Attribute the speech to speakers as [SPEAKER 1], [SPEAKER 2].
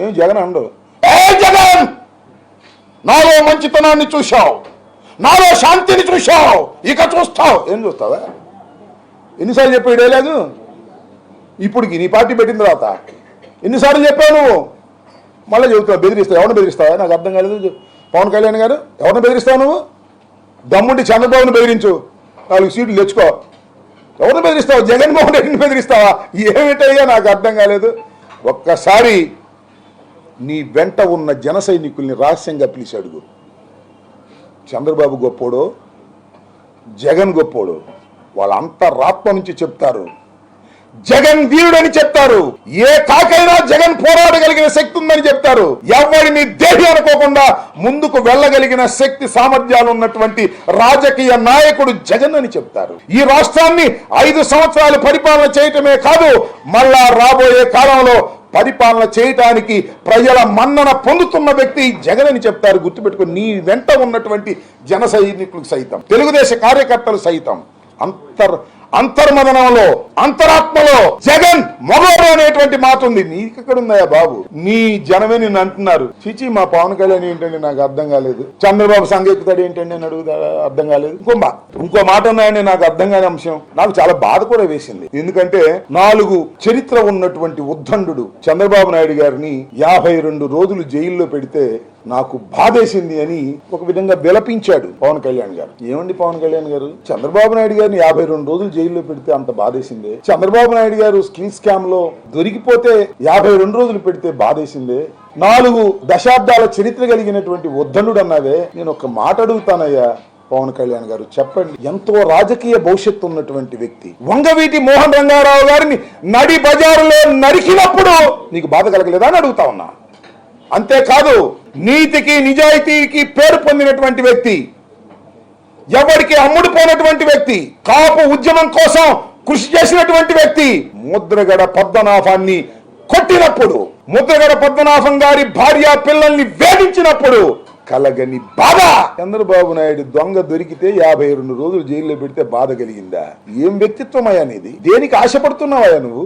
[SPEAKER 1] ఏం జగన్ అండు ఏ జగన్? నాలో మంచితనాన్ని చూశావు. నాలో శాంతిని చూశావు. ఇక చూస్తావు. ఏం చూస్తావా? ఎన్నిసార్లు చెప్పాడే లేదు? ఇప్పుడు నీ పార్టీ పెట్టిన తర్వాత. ఎన్నిసార్లు చెప్పావు నువ్వు? మళ్ళీ చెబుతావు బెదిరిస్తావు. ఎవరిని బెదిరిస్తావా? నాకు అర్థం కాలేదు. పవన్ కళ్యాణ్ గారు ఎవరిని బెదిరిస్తావు నువ్వు? దమ్ముండి చంద్రబాబును బెదిరించు. నాలుగు సీట్లు తెచ్చుకో. ఎవరిని బెదిరిస్తావు? జగన్మోహన్ రెడ్డిని బెదిరిస్తావా? ఏమిటయ్యా? నాకు అర్థం కాలేదు. ఒక్కసారి నీ వెంట ఉన్న జన సైనికుల్ని రహస్యంగా పిలిచి అడుగు. చంద్రబాబు గొప్పోడో జగన్ గొప్పోడు వాళ్ళంతా రాత్మ నుంచి చెప్తారు. జగన్ వీరుడని చెప్తారు. ఏ కాకైనా జగన్ పోరాడగలిగిన శక్తి ఉందని చెప్తారు. ఎవరిని దేహి అనుకోకుండా ముందుకు వెళ్ళగలిగిన శక్తి సామర్థ్యాలు ఉన్నటువంటి రాజకీయ నాయకుడు జగన్ అని చెప్తారు. ఈ రాష్ట్రాన్ని ఐదు సంవత్సరాలు పరిపాలన చేయటమే కాదు మళ్ళా రాబోయే కాలంలో పరిపాలన చేయటానికి ప్రజల మన్నన పొందుతున్న వ్యక్తి జగన్ అని చెప్తారు గుర్తుపెట్టుకుని నీ వెంట ఉన్నటువంటి జన సైనికులు సైతం తెలుగుదేశ కార్యకర్తలు సైతం. అంతర్ అంతర్మదనంలో అంతరాత్మలో జగన్ మొగోడు అనేటువంటి మాట ఉంది. నీకెక్కడ ఉందయ్యా బాబు? నీ జనమే నిన్ను అంటున్నారు. చిచి మా పవన్ కళ్యాణ్ ఏంటండి? నాకు అర్థం కాలేదు. చంద్రబాబు సంగెక్కుతాడు ఏంటండి నేను అడుగుతా అర్థం కాలేదు. ఇంకో ఇంకో మాట ఉన్నాయని నాకు అర్థం కాని అంశం. నాకు చాలా బాధ కూడా వేసింది. ఎందుకంటే నాలుగు చరిత్ర ఉన్నటువంటి ఉద్దండు చంద్రబాబు నాయుడు గారిని యాభై రెండు రోజులు జైల్లో పెడితే నాకు బాధేసింది అని ఒక విధంగా విలపించాడు పవన్ కళ్యాణ్ గారు. ఏమండి పవన్ కళ్యాణ్ గారు? చంద్రబాబు నాయుడు గారిని యాభై రెండు రోజులు జైల్లో పెడితే అంత బాధేసిందే. చంద్రబాబు నాయుడు గారు స్కిల్ స్కామ్లో దొరికిపోతే యాభై రెండు రోజులు పెడితే బాధేసిందే. నాలుగు దశాబ్దాల చరిత్ర కలిగినటువంటి ఉద్ధనుడు అన్నదే నేను ఒక మాట అడుగుతానయ్యా పవన్ కళ్యాణ్ గారు చెప్పండి. ఎంతో రాజకీయ భవిష్యత్తు ఉన్నటువంటి వ్యక్తి. వంగవీటి మోహన్ రంగారావు గారిని నడి బజారులో నరికినప్పుడు నీకు బాధ కలగలేదా అని అడుగుతా ఉన్నా. అంతేకాదు నీతికి నిజాయితీకి పేరు పొందినటువంటి వ్యక్తి ఎవరికి అమ్ముడుపోయినటువంటి వ్యక్తి కాపు ఉద్యమం కోసం కృషి చేసినటువంటి వ్యక్తి ముద్రగడ పద్మనాభాన్ని కొట్టినప్పుడు ముద్రగడ పద్మనాభం గారి భార్య పిల్లల్ని వేధించినప్పుడు కలగని బాధ. చంద్రబాబు నాయుడు దొంగ దొరికితే యాభై రెండు రోజులు జైల్లో పెడితే బాధ కలిగిందా? ఏం వ్యక్తిత్వం అయ్యా నీది? దేనికి ఆశపడుతున్నావా నువ్వు?